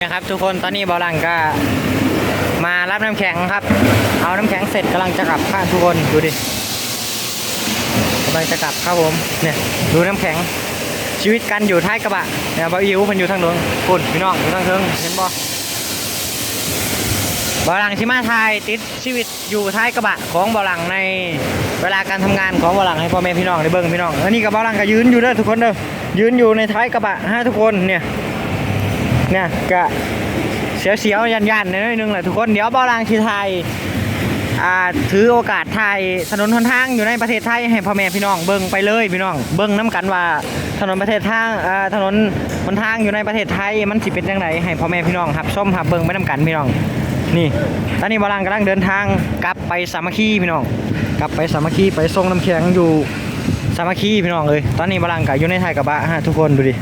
นะครับทุกคนตอนนี้บอลังก็มารับน้ำแข็งครับ เอาน้ำแข็งเสร็จกำลังจะกลับค่ะทุกคนดูดิกำลังจะกลับครับผมเนี่ยดูน้ำแข็งชีวิตกันอยู่ท้ายกระบะเนี่ยบาอิวมันอยู่ทางนู้นคุณพี่น้องอยู่ทางเทิงเห็นบ่บอลังชิมาไทยติดชีวิตอยู่ท้ายกระบะของบอลังในเวลาการทำงานของบอลังให้พ่อแม่พี่น้องได้เบิ่งพี่น้องอันนี้กับบอลังก็ยืนอยู่เด้อทุกคนเด้อยืนอยู่ในท้ายกระบะฮะทุกคนเนี่ย เนี่ยก็เสียวเสียวยันยันๆนิดนึงแหละทุกคนเดี๋ยวบาลางชีไทยอ่าถือโอกาสไทยถนนหนทางอยู่ในประเทศไทยให้พ่อแม่พี่น้องเบิ่งไปเลยพี่น้องเบิ่งน้กันว่าถนนประเทศทางอ่าถนนหนทางอยู่ในประเทศไทยมันสิเป็นยังไงให้พ่อแม่พี่น้องครับส้มครับเบิ่งไปน้กันพี่น้องนี่ ตอนนี้บาลางกำลังเดินทางกลับไปสามัคคีพี่น้อง กลับไปสามัคคีไปส่งน้ำแข็งอยู่สามัคคีพี่น้องเลยตอนนี้บาลางกับอยู่ในไทยกระบะฮะทุกคนดูดิ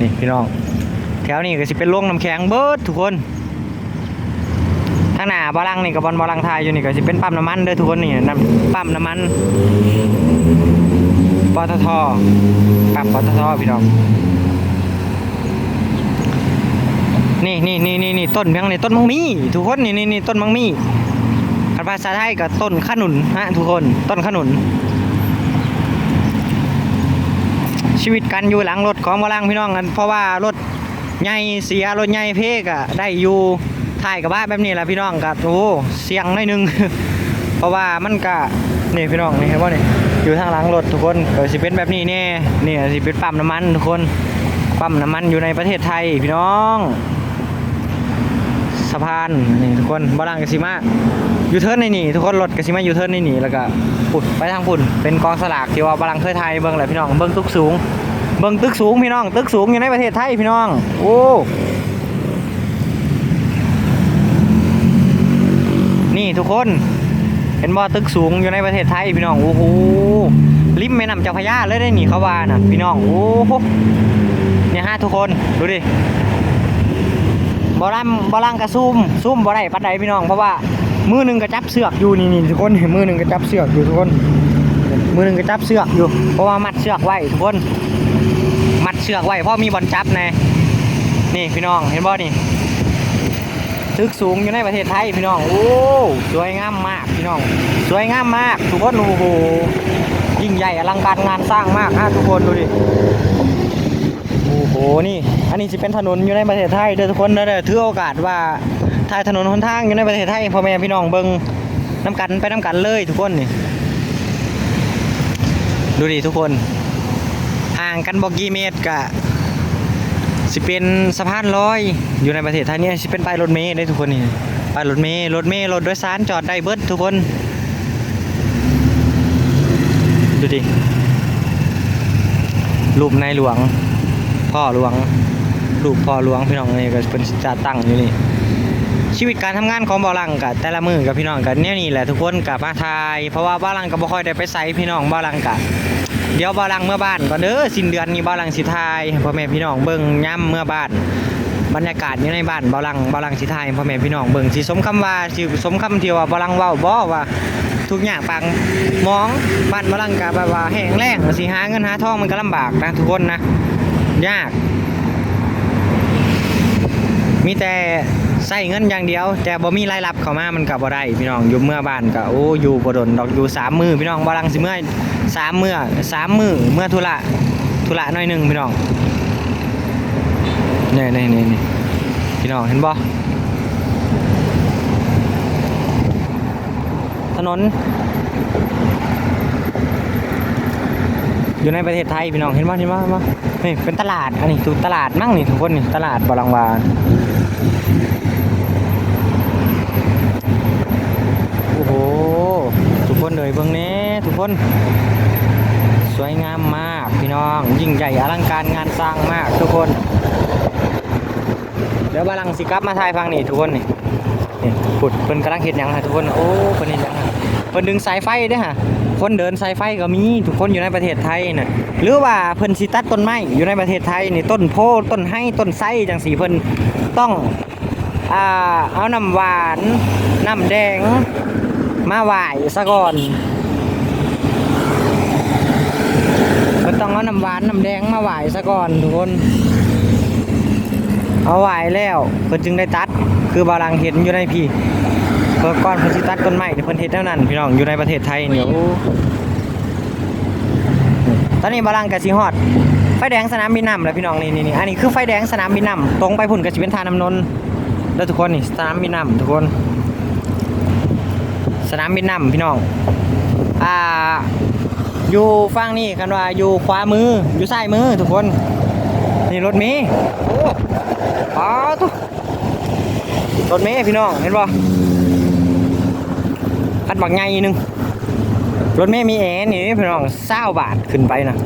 นี่ พี่น้อง แถวนี้ก็สิเป็นโรงน้ำแข็งเบิดทุกคนทางหน้าบาลังนี่กับบอลบาลังไทยอยู่นี่ก็สิเป็นปั๊มน้ำมันเด้อทุกคนนี่น้ำปั๊มน้ำมันปตทปั๊มปตทพี่น้องนี่นี่นี่นี่นี่ต้นเพียงนี่ต้นมังมีทุกคนนี่นี่นี่ต้นมังมีภาษาไทยก็ต้นขนุนฮะทุกคนต้นขนุน ชีวิตกันอยู่หลังรถของบลังพี่น้องกันเพราะว่ารถใหญ่เสียรถใหญ่เพกอะได้อยู่ถ่ายกับบ้านแบบนี้แหละพี่น้องกับโอ้เสียงหน่อยนึง เพราะว่ามันก็นี่พี่น้องนี่เห็นป่ะนี่อยู่ทางหลังรถทุกคนก็สิเป็นแบบนี้แน่นี่สิเป็นปั๊มน้ำมันทุกคนปั๊มน้ำมันอยู่ในประเทศไทยพี่น้อง สะพานนี่ทุกคนบลังกสิมา ยูเทิร์นในนี่ทุกคนรถกสิมายูเทิร์นในนี่แล้วก็ปุ่นไปทางปุ่นเป็นกองสลากที่ว่าบาลังเคยไทยเบิ่งแหละพี่น้องเบิ่งตึกสูงเบิ่งตึกสูงพี่น้องตึกสูงอยู่ในประเทศไทยพี่น้องโอ้นี่ทุกคนเห็นบ่ตึกสูงอยู่ในประเทศไทยพี่น้องโอ้โหริมแม่น้ำเจ้าพระยาเลยได้หนีเขาวาน่ะพี่น้องโอ้โหเนี่ยฮะทุกคนดูดิบอลัมบอลังกระซุ่มซุ่มบ่ได้ปัดใดพี่น้องเพราะว่า มือหนึ่งกระจับเสือกอยู่นี่นี่ทุกคนเห็นมือหนึ่งกระจับเสือกอยู่ทุกคน มือหนึ่งกระจับเสือกอยู่ เพราะว่ามัดเสือกไว้ทุกคน มัดเชือกไว้เพราะมีบอลจับแน่นี่พี่น้องเห็นบ่นี่ตึกสูงอยู่ในประเทศไทยพี่น้อง โอ้สวยงามมากพี่น้อง สวยงามมากทุกคนโอ้โหยิ่งใหญ่อลังการงานสร้างมากฮะทุกคนดูดิโอ้โหนี่ อันนี้จะเป็นถนนอยู่ในประเทศไทยเด้อทุกคนเด้อเด้อถือโอกาสว่า ถ่ายถนนหนทางอยู่ในประเทศไทยพ่อแม่พี่น้องเบิ่งน้ำกันไปน้ำกันเลยทุกคนนี่ดูดิทุกคนห่างกันบอกกี่เมตรกะสิเป็นสะพานลอยอยู่ในประเทศไทยเนี่ยสิเป็นป้ายรถเมล์ได้ทุกคนนี่ป้ายรถเมล์รถเมล์รถโดยสารจอดได้เบิดทุกคน ดูดิรูปในหลวง พ่อหลวงรูปพ่อหลวงพี่น้องนี่ก็เป็นจะตั้งอยู่นี่ ชีวิตการทำงานของบอลังกับแต่ละมือกับพี่น้องกันเนี่ยนี่แหละทุกคนกับมาทายเพราะว่าบอลังก็บ่ค่อยได้ไปไซพี่น้องบอลังกับเดี๋ยวบาลังเมื่อบ้านก่อนเด้อสิ้นเดือนนี้บาลังสิทายพ่อแม่พี่น้องเบิ่งย่ำเมื่อบ้านบรรยากาศอยู่ในบ้านบาลังบาลังสิทายพ่อแม่พี่น้องเบิ่งสิสมคำว่าสิสมคำที่ว่าบาลังเว้าบ่ว่าทุกอย่างปังมองบ้านบาลังก็แบบว่าแห้งแล้งสิหาเงินหาทองมันก็ลำบากนะทุกคนนะยาก มีแต่ ใส่เงินอย่างเดียว แต่บ่มีรายรับเข้ามามันก็บ่ได้พี่น้องอยู่เมื่อบ้านก็โอ้อยู่บ่ดนดอกอยู่สามมือพี่น้องบ่ลังสิเมื่อสามมือสามมือเมื่อธุระธุระหน่อยหนึ่งพี่น้องนี่นี่นี่นี่พี่น้องเห็นบ่ถนน อยู่ในประเทศไทยพี่น้องเห็นบ่เห็นบ่เห็นบ่นี่เป็นตลาดอันนี้ถูกตลาดมั่งนี่ทุกคนนี่ตลาดบาลังวาน โอ้โห ทุก คนเลยเบื้องนี้ทุกคน สวยงามมากพี่น้อง ยิ่งใหญ่อลังการงานสร้างมากทุกคน เดี๋ยวบาลังสิกลับมาถ่ายฟังนี่ทุกคนนี่ปุดเพิ่นกำลังเห็นยังฮะทุกคนโอ้เพิ่นเห็นยังฮะเพิ่นดึงสายไฟด้อฮะคนเดินสายไฟก็มีทุกคนอยู่ในประเทศไทยน่ะหรือว่าเพิ่นสิตัดต้นไม้อยู่ในประเทศไทยนี่ต้นโพต้นไห้ต้นไทรจังสีเพิ่นต้องอ่าเอาน้ำหวานน้ำแดง มาไหว้ซะก่อนมันต้องเอาน้ำหวานน้ำแดงมาไหว้ซะก่อนทุกคน เอาไว้แล้วเพิ่นจึงได้ตัด คือบาลังเห็นอยู่ในพี่เพิ่นก่อนเพิ่นสิตัดต้นไม้เดี๋ยวเพิ่นเฮ็ดแนวนั้นพี่น้องอยู่ในประเทศไทยเนี่ยโอ้ตอนนี้บาลังก็สิฮอดไฟแดงสนามบินน้ำแล้วพี่น้องนี่นี่นี่อันนี้คือไฟแดงสนามบินน้ำตรงไปพุ่นก็สิเป็นทานน้ำนนท์แล้วทุกคนนี่สนามบินน้ำทุกคนส นามบินน้ำพี่น้อง อ่า อยู่ฝั่งนี่กันว่าอยู่ขวามือ อยู่ซ้ายมือทุกคน นี่รถเมย์โอ้ป๋าตุ๊รถเมย์พี่น้องเห็นป่ะคันบักใหญ่หนึง รถเมย์มีแอร์นี่พี่น้องเศร้าบาทขึ้นไปนะ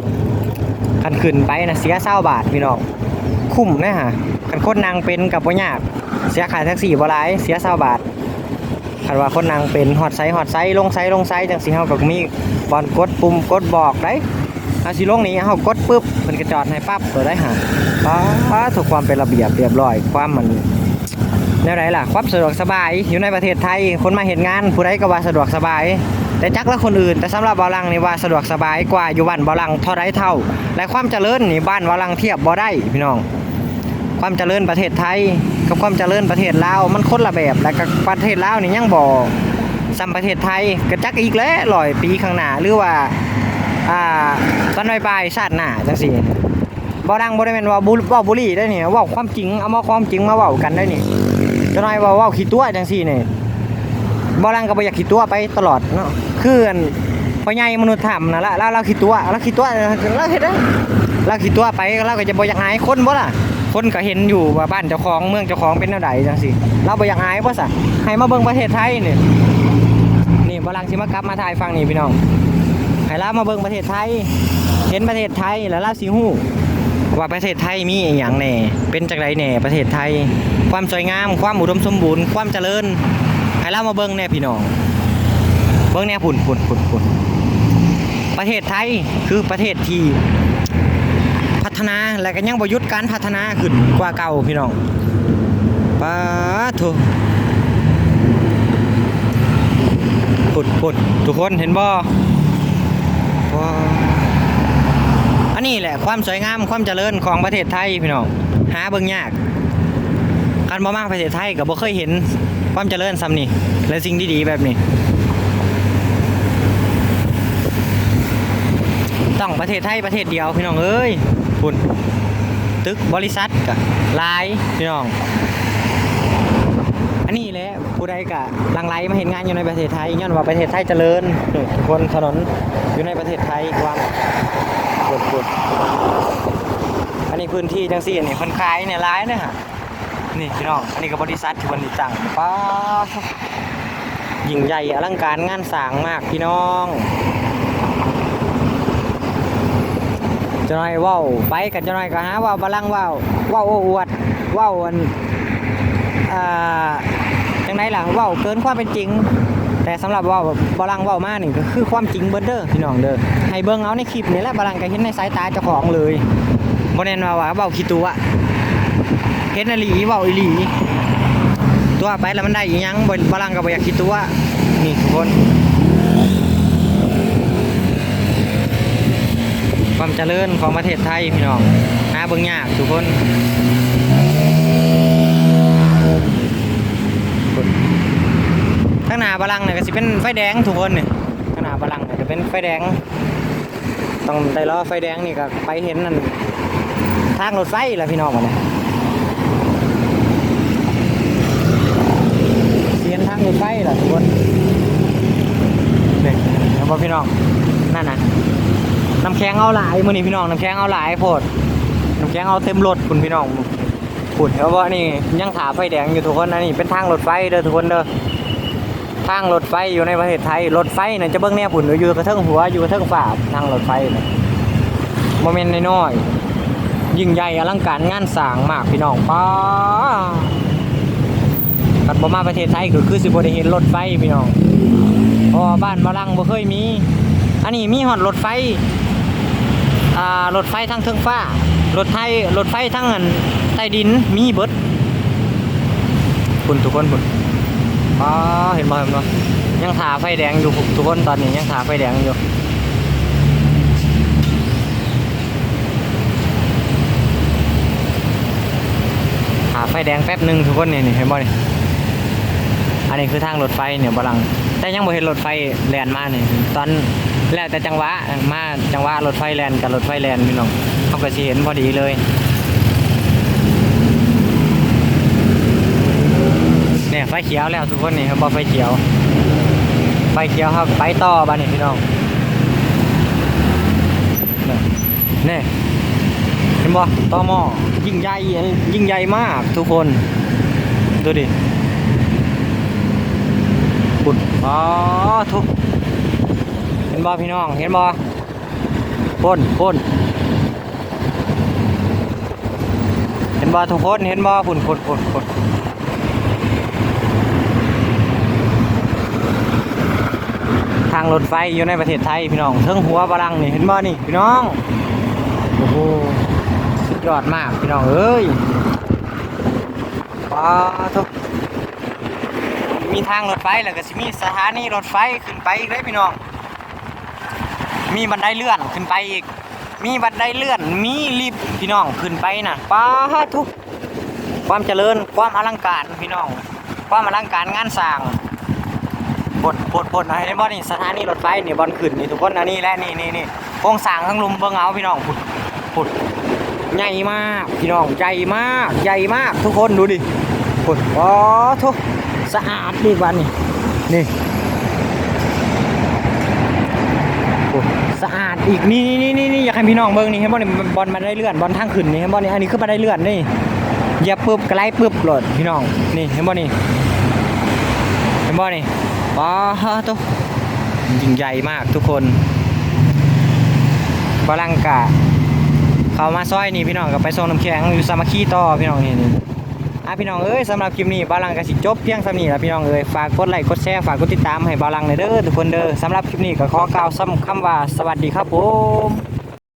คันขึ้นไปนะเสียเศร้าบาทพี่น้องคุ้มนะฮะคันโคนนางเป็นกับบ่ยากเสียค่าแท็กซี่บ่หลายเสียเศร้าบาท คันว่าคนนางเป็นฮอดไซฮอดไซลงไซลงไซจังสิเฮาก็มีบอลกดปุ่มกดบอกได้เฮาสิลงนี้เฮากดปึ๊บเพิ่นก็จอดให้ปั๊บตัวได้หาป้าถูกความเป็นระเบียบเรียบร้อยความมันแนวไหนล่ะความสะดวกสบายอยู่ในประเทศไทย คนมาเห็นงานผู้ใดก็ว่าสะดวกสบาย แต่จักและคนอื่น แต่สำหรับบาลังนี่ว่าสะดวกสบายกว่าอยู่บ้านบาลังเท่าไรเท่า และความเจริญนี่บ้านบาลังเทียบบ่ได้พี่น้อง ความเจริญประเทศไทย ความเจริญประเทศลาวมันคนละแบบแล้วก็ประเทศลาวนี่ยังบ่ซ้ำประเทศไทยก็จักอีกแล้วร้อยปีข้างหน้าหรือว่าอ่าตอนปลายชาติหน้าจังซี่บ่ดังบ่ได้แม่นว่าบุว้าบุรีได้นี่ว้าความจริงเอามาความจริงมาเว้ากันได้นี่จะน้อยว่าว้าขี้ตัวจังซี่นี่บ่ดังก็บ่อยากขี้ตัวไปตลอดเนาะคืออันพ่อใหญ่มนุษย์ธรรมนั่นละเราเราขี้ตัวเราขี้ตัวเราเฮ็ดได้เราขี้ตัวไปเราก็จะบ่อยากอายคนบ่ล่ะ คนก็เห็นอยู่ว่าบ้านเจ้าของเมืองเจ้าของเป็นแนวใดจังสิเราบ่อยากอายบ่ซะให้มาเบิ่งประเทศไทยนี่นี่บ่ลังสิมากลับมาถ่ายฟังนี่พี่น้องให้เรามาเบิ่งประเทศไทย เห็นประเทศไทยแล้วเราสิฮู้ว่าประเทศไทยมีอีหยังแหน่เป็นจังไดแหน่ประเทศไทย ความสวยงาม ความอุดมสมบูรณ์ความเจริญให้เรามาเบิ่งแน่พี่น้องเบิ่งแน่พุ่นพุ่นพุ่นพุ่นประเทศไทยคือประเทศที่ พัฒนาและก็ยังบ่หยุดการพัฒนาขึ้นกว่าเก่าพี่น้องป้าโถปุดปุดทุกคนเห็นบ่ว้าวอันนี้แหละความสวยงามความเจริญของประเทศไทยพี่น้องหาเบิ่งยากการบ่มาประเทศไทยก็บ่เคยเห็นความเจริญซ้ำนี่และสิ่งดีๆแบบนี้ องประเทศไทยประเทศเดียวพี่น้องเอ้ยคุณตึกบริษัทกับลายพี่น้อง อันนี้แหละผู้ใดกะลังไลมาเห็นงานอยู่ในประเทศไทยย้อนว่าประเทศไทยเจริญทุกคนถนนอยู่ในประเทศไทยความกดกดอันนี้พื้นที่จังสี่นี่คนขายเนี่ยร้ายเนี่ยฮะนี่พี่น้องอันนี้ก็บริษัทที่วันนี้จังป้ายิ่งใหญ่อลังการงานสร้างมากพี่น้อง จะน้อยว้าไปกันจะน้อยก็หาว่าบาลังว้าเว้าโอ้อวดว้าอันอ่าจังไดล่ะว้าเกินความเป็นจริง แต่สำหรับว้าบาลังว้ามานี่ก็คือความจริงเบิดเด้อพี่น้องเด้อให้เบิ่งเอาในคลิปนี่แหละบาลังก็เห็นในสายตาเจ้าของเลยบ่แน่นว่าว่าเว้าขี้ตัวเห็นอีหลีเว้าอีหลีตัวไปแล้วมันได้อีหยังบ่บาลังก็บ่อยากขี้ตัวนี่ทุกคน ความเจริญของประเทศไทยพี่น้องหาเบิ่งยากทุกคนข้างหน้าบาลังเนี่ยก็สิเป็นไฟแดงทุกคนเนี่ยข้างหน้าบาลังเนี่ยจะเป็นไฟแดง ต้องได้รอไฟแดงนี่ก็ไปเห็นนั่นทางรถไฟแหละพี่น้องเนี่ยเสียนทางรถไฟแหละทุกคนเนี่ยเห็นบ่พี่น้องนั่นน่ะ น้ำแข็งเอาหลายมื้อนี้พี่น้องน้ำแข็งเอาหลายโพดน้ำแข็งเอาเต็มรถคุณพี่น้องพูดเพราะว่านี่ยังถาไฟแดงอยู่ทุกคนนะนี่เป็นทางรถไฟเด้อทุกคนเด้อทางรถไฟอยู่ในประเทศไทยรถไฟน่ะจะเบิ่งแนวผุนอยู่กระเทิงหัวอยู่กระเทิงฝาทางรถไฟน่ะโมเมนต์น้อยยิ่งใหญ่อลังการงานสร้างมากพี่น้องป้ากันบ่มาประเทศไทยก็คือสิบ่ได้เห็นรถไฟพี่น้องเพราะว่าบ้านบ่ลังบ่เคยมี อันนี้มีหอดรถไฟ รถไฟทั้งเทิงฟ้ารถไทยรถไฟทั้งอันใต้ดินมีเบิดคุณทุกคนคุณอ๋อเห็นบ่เห็นบ่ยังถาไฟแดงอยู่ทุกคนตอนนี้ยังถาไฟแดงอยู่ถไฟแดงแป๊บหนึ่งทุกคนนี่นี่เห็นบ่นี่อันนี้คือทางรถไฟเนี่ยบลังแต่ยังบ่เห็นรถไฟแล่นมาเนี่ยตอน แล้วแต่จังหวะมาจังหวะรถไฟแลนกับรถไฟแลนพี่น้องเขาก็สิเห็นพอดีเลยเนี่ยไฟเขียวแล้วทุกคนนี่ครับบอไฟเขียว ไฟเขียวครับไปต่อบ้านนี่พี่น้องเนี่ยเห็นบ่ต่อหม้อยิ่งใหญ่ยิ่งใหญ่มากทุกคน ดูดิบุดอ๋อทุก นบ่พี่น้องเห็นบ่พ่นพ่นเห็นบ่ทุกคนเห็นบ่พุ่นพุ่นพุ่นพุ่นทางรถไฟอยู่ในประเทศไทยพี่น้องเทิงหัวบารังนี่เห็นบ่นี่พี่น้องโอ้โหสุดยอดมากพี่น้องเอ้ยว้าทุกมีทางรถไฟแล้วก็สิมีสถานีรถไฟขึ้นไปเลยพี่น้อง มีบันไดเลื่อนขึ้นไปอีก มีบันไดเลื่อน มีลิฟต์พี่น้องขึ้นไปนะป้าทุกความเจริญความอลังการพี่น้อง ความอลังการงานสร้างปดปดปดน่อยได้บ่นี่สถานีรถไฟนี่บอลขึ้นนี่ทุกคนนะนี่และนี่นี่นี่โครงสร้างทั้งลุมเบิ่งเอาพี่น้องพุดพุดใหญ่มากพี่น้องใหญ่มากใหญ่มากทุกคนดูดิพุดอ๋อทุกสะอาดดีกว่านี่นี่พุดสะ อีกนี่นี่นี่นี่อยากให้พี่น้องเบิ่งนี่เห็นบ่นี่บอลมาได้เลื่อนบอลทางขึ้นนี่เห็นบ่นี่อันนี้คือมาได้เลื่อนนี่เหยียบปึ๊บกระไรปึ๊บโหลดพี่น้องนี่เห็นบ่นี่เห็นบ่นี่ป้าฮะตุ๊ยิ่งใหญ่มากทุกคนบาลังกะเขามาซอยนี่พี่น้องกับไปส่งน้ำแข็งอยู่สามัคคีต่อพี่น้องนี่นี่ อะพี่น้องเอ้ยสำหรับคลิปนี้บาลังกะสิจบเพียงสำนี้แล้วพี่น้องเอ้ยฝากกดไลค์กดแชร์ฝากกดติดตามให้บาลังเลยเด้อทุกคนเด้อสำหรับคลิปนี้ก็ขอกล่าวซ้ำคำว่าสวัสดีครับผม